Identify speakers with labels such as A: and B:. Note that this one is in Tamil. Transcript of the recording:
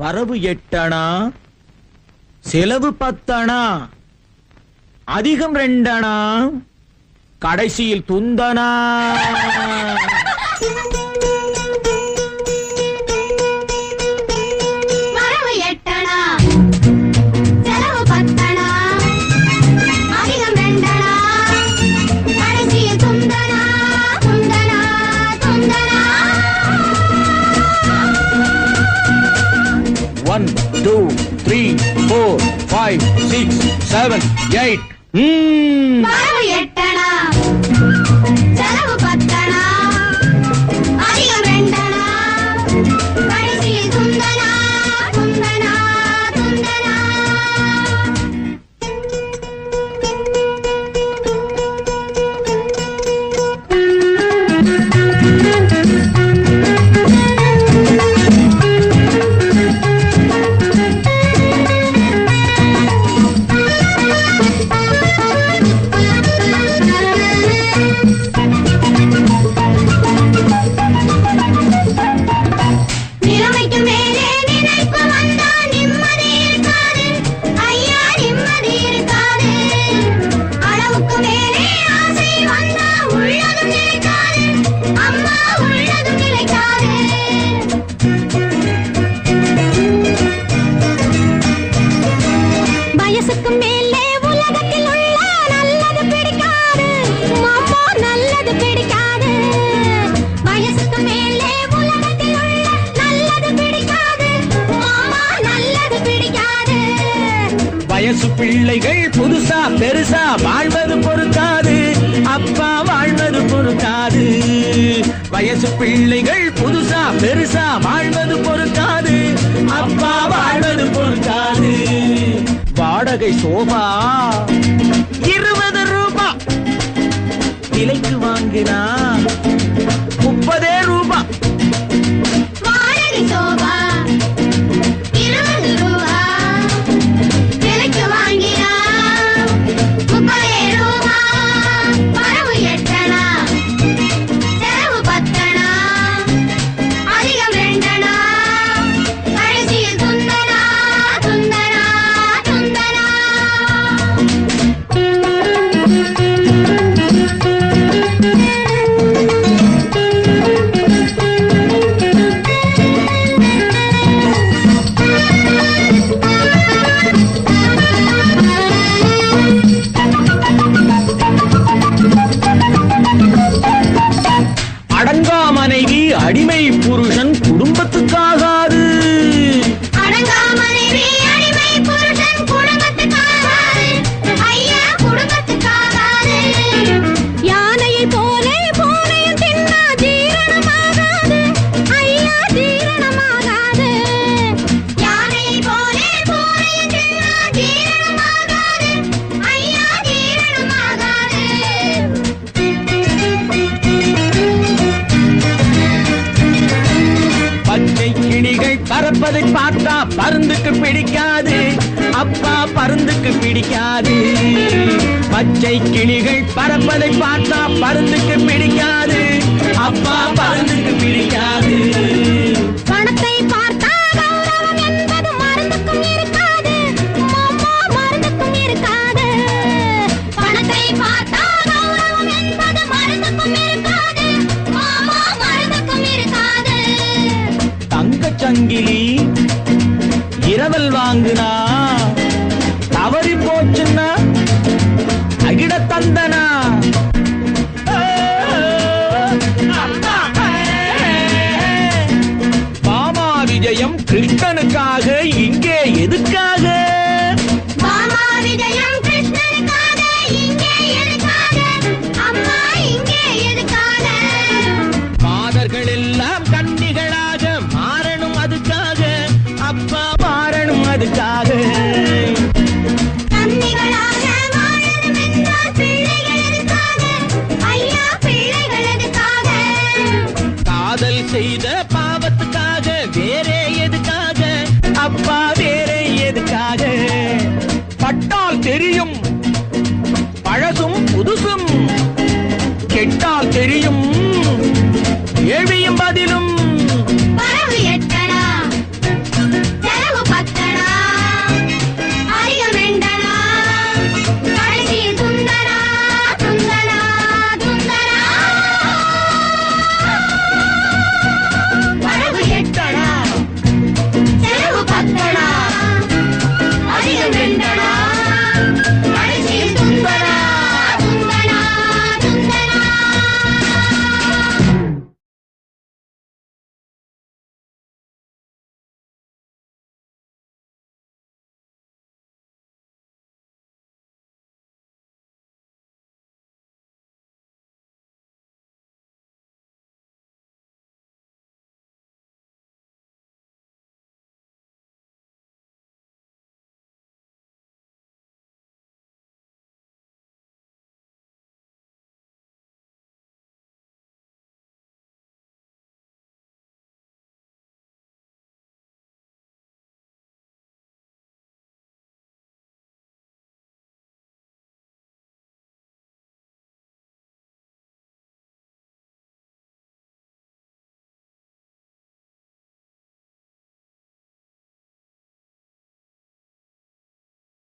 A: வரவு எட்டணா? செலவு பத்தணா? அதிகம் ரெண்டணா? கடைசியில் துந்தனா ஃபைவ் சிக்ஸ் செவன் எயிட் வயசு பிள்ளைகள் புதுசா பெருசா வாழ்வது பொறுத்தாது. அப்பா வாழ்வது பொறுத்தாது. வயசு பிள்ளைகள் புதுசா பெருசா வாழ்வது பொறுத்தாது. அப்பா வாழ்வது பொறுத்தாது. வாடகை சோபா. இருபது ரூபா. விலைக்கு வாங்கினா புருஷன் குடும்பத்துக்காகாது. பறப்பதை பார்த்தா பருந்துக்கு பிடிக்காது அப்பா பருந்துக்கு பிடிக்காது. பச்சை கிளிகள் பறப்பதை பார்த்தா பருந்துக்கு பிடிக்காது அப்பா பருந்துக்கு பிடிக்காது. சங்கிலி இரவல் வாங்குனா தவறி போச்சுன்னா அகிட தந்தனா. பாமா விஜயம் கிருஷ்ணனுக்காக இங்க Everybody know